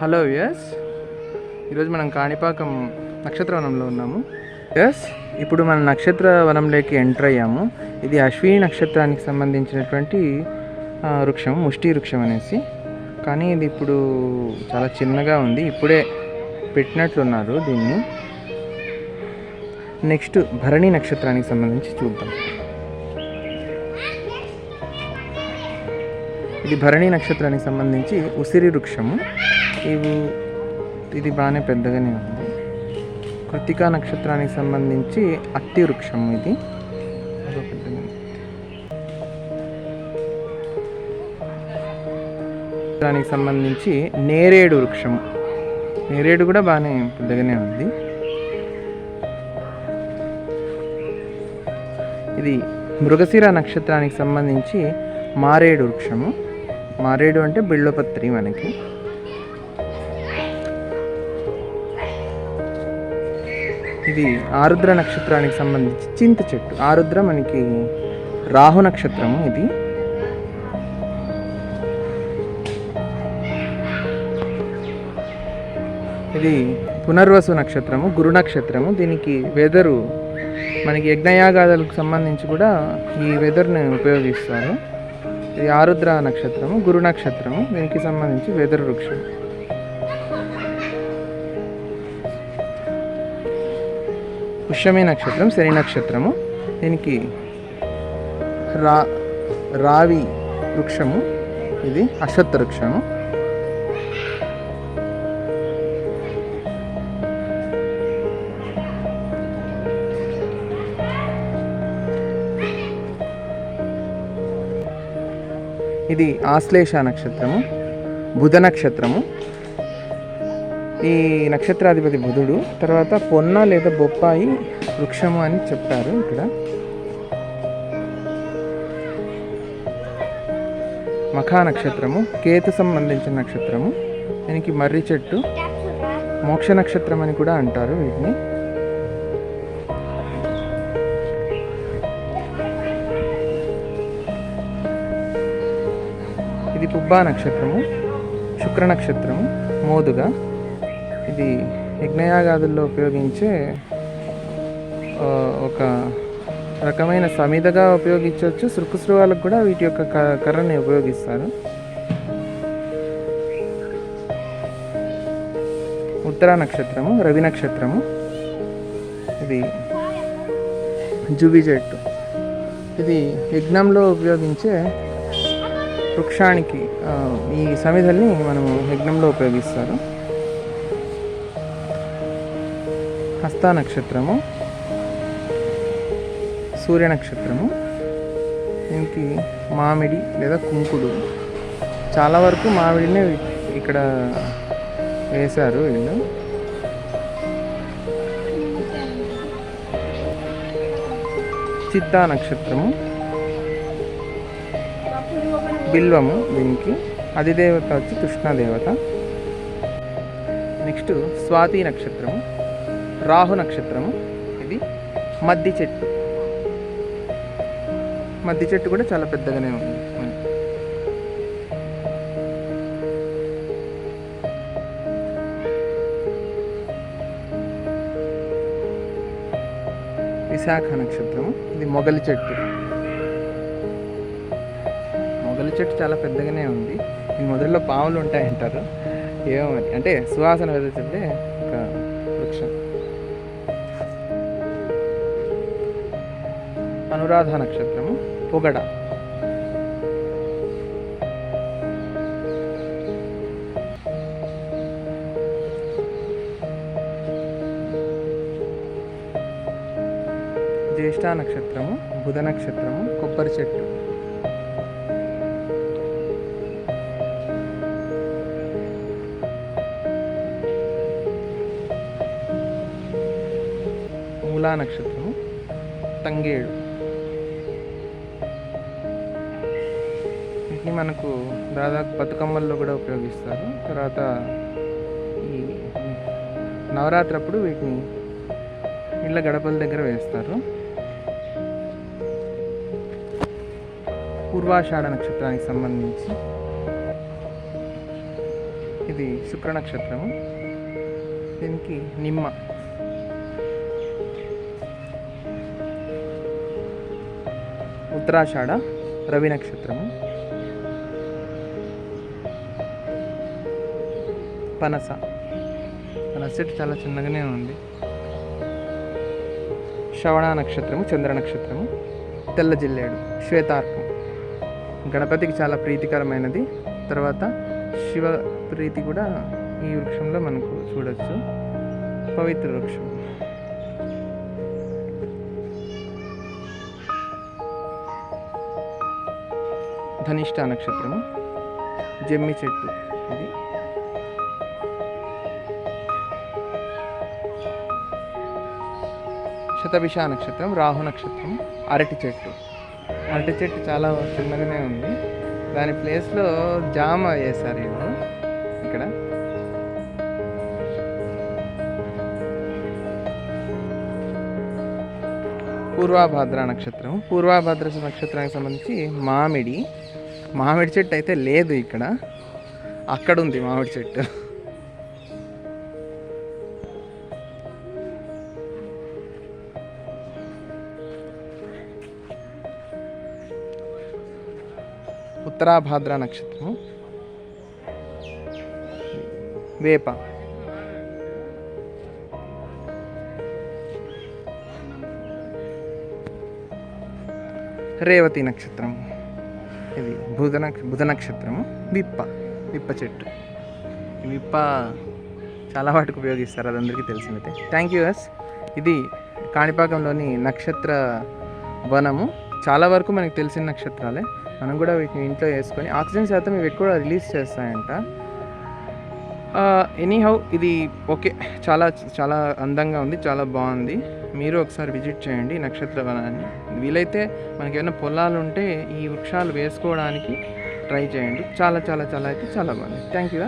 Hello yes ఈరోజు మనం కాణిపాకం నక్షత్రవనంలో ఉన్నాము. ఎస్ ఇప్పుడు మనం నక్షత్ర వనంలోకి ఎంటర్ అయ్యాము. ఇది అశ్విని నక్షత్రానికి సంబంధించినటువంటి వృక్షం ముష్టి వృక్షం అనేసి. కానీ ఇది ఇప్పుడు చాలా చిన్నగా ఉంది. ఇప్పుడే పెట్టినట్లున్నారు దీన్ని. నెక్స్ట్ భరణి నక్షత్రానికి సంబంధించి చూద్దాం. ఇది భరణి నక్షత్రానికి సంబంధించి ఉసిరి వృక్షము. ఇవి ఇది బాగానే పెద్దగానే ఉంది. కృతికా నక్షత్రానికి సంబంధించి అత్తి వృక్షము ఇది. దానికి సంబంధించి నేరేడు వృక్షము. నేరేడు కూడా బాగానే పెద్దగానే ఉంది. ఇది మృగశిర నక్షత్రానికి సంబంధించి మారేడు వృక్షము. మారేడు అంటే బిళ్ళపత్రి మనకి. ఇది ఆరుద్ర నక్షత్రానికి సంబంధించి చింత చెట్టు. ఆరుద్ర మనకి రాహు నక్షత్రము ఇది. ఇది పునర్వసు నక్షత్రము గురు నక్షత్రము. దీనికి వెదరు మనకి యజ్ఞయాగాదులకు సంబంధించి కూడా ఈ వెదర్ని ఉపయోగిస్తారు. ఇది ఆరుద్ర నక్షత్రము గురు నక్షత్రము దీనికి సంబంధించి వెదురు వృక్షం పుష్యమి నక్షత్రం శని నక్షత్రము దీనికి రా రావి వృక్షము ఇది అశ్వత్థ వృక్షము. ఇది ఆశ్లేష నక్షత్రము బుధ నక్షత్రము. ఈ నక్షత్రాధిపతి బుధుడు తర్వాత పొన్న లేదా బొప్పాయి వృక్షము అని చెప్తారు ఇక్కడ. మఖా నక్షత్రము కేతు సంబంధించిన నక్షత్రము దీనికి మర్రి చెట్టు మోక్ష నక్షత్రం అని కూడా అంటారు వీటిని. పుబ్బా నక్షత్రము శుక్ర నక్షత్రము మోదుగా. ఇది యజ్ఞయాగాదుల్లో ఉపయోగించే ఒక రకమైన సమిదగా ఉపయోగించవచ్చు. శృకుశృవాలకు కూడా వీటి యొక్క క- కర్రని ఉపయోగిస్తారు. ఉత్తర నక్షత్రము రవి నక్షత్రము. ఇది జుబి చెట్టు ఇది యజ్ఞంలో ఉపయోగించే వృక్షానికి ఈ సమిధల్ని మనము యజ్ఞంలో ఉపయోగిస్తారు. హస్త నక్షత్రము సూర్య నక్షత్రము దీనికి మామిడి లేదా కుంకుడు. చాలా వరకు మామిడినే ఇక్కడ వేశారు వీళ్ళు. చిత్తా నక్షత్రము బిల్వము దీనికి. అధిదేవత వచ్చి కృష్ణాదేవత. నెక్స్ట్ స్వాతి నక్షత్రము రాహు నక్షత్రము ఇది మద్ది చెట్టు. మద్ది చెట్టు కూడా చాలా పెద్దగానే ఉంది. విశాఖ నక్షత్రము ఇది మొగలి చెట్టు. మొగలి చెట్టు చాలా పెద్దగానే ఉంది. ఈ మొదల్లో పాములు ఉంటాయంటారు. ఏమో మరి. అంటే సువాసన వెదజల్లే ఒక వృక్షం. అనురాధ నక్షత్రము పొగడ. జ్యేష్ఠ నక్షత్రము బుధ నక్షత్రము కొబ్బరి చెట్టు. మూలా నక్షత్రం తంగేడు. వీటిని మనకు దాదాపు బతుకమ్మల్లో కూడా ఉపయోగిస్తారు. తర్వాత ఈ నవరాత్రి అప్పుడు వీటిని ఇళ్ళ గడపల దగ్గర వేస్తారు. పూర్వాషాఢ నక్షత్రానికి సంబంధించి ఇది శుక్ర నక్షత్రము. దీనికి నిమ్మ. ఉత్తరాషాఢ రవి నక్షత్రము పనస. పనస చెట్టు చాలా చిన్నగానే ఉంది. శ్రవణ నక్షత్రము చంద్ర నక్షత్రము తెల్ల జిల్లేడు శ్వేతార్కం గణపతికి చాలా ప్రీతికరమైనది. తర్వాత శివ ప్రీతి కూడా ఈ వృక్షంలో మనకు చూడవచ్చు పవిత్ర వృక్షం. ధనిష్ట నక్షత్రము జమ్మి చెట్టు ఇది. శతభిష నక్షత్రం రాహు నక్షత్రం అరటి చెట్టు. అరటి చెట్టు చాలా చిన్నగానే ఉంది. దాని ప్లేస్లో జామ వేశారు వీళ్ళు ఇక్కడ. పూర్వాభాద్ర నక్షత్రం. పూర్వాభాద్ర నక్షత్రానికి సంబంధించి మామిడి. మామిడి చెట్టు అయితే లేదు ఇక్కడ. అక్కడ ఉంది మామిడి చెట్టు. ఉత్తరాభాద్ర నక్షత్రం. వేప. రేవతి నక్షత్రం. ఇది బుధ నక్ష బుధ నక్షత్రము. విప్ప విప్ప చెట్టు. విప్ప చాలా వాటికి ఉపయోగిస్తారు అది అందరికీ తెలిసినదే థ్యాంక్ యూ ఎస్ ఇది కాణిపాకంలోని నక్షత్ర వనము. చాలా వరకు మనకు తెలిసిన నక్షత్రాలే. మనం కూడా వీటిని ఇంట్లో వేసుకొని ఆక్సిజన్ శాతం ఇవి ఎక్కువ రిలీజ్ చేస్తాయంట. ఎనీహౌ ఇది ఓకే. చాలా చాలా అందంగా ఉంది చాలా బాగుంది. మీరు ఒకసారి విజిట్ చేయండి నక్షత్ర వనాన్ని వీలైతే మనకి ఏమైనా పొలాలు ఉంటే ఈ వృక్షాలు వేసుకోవడానికి ట్రై చేయండి. చాలా చాలా చాలా అయితే చాలా బాగుంది. Thank you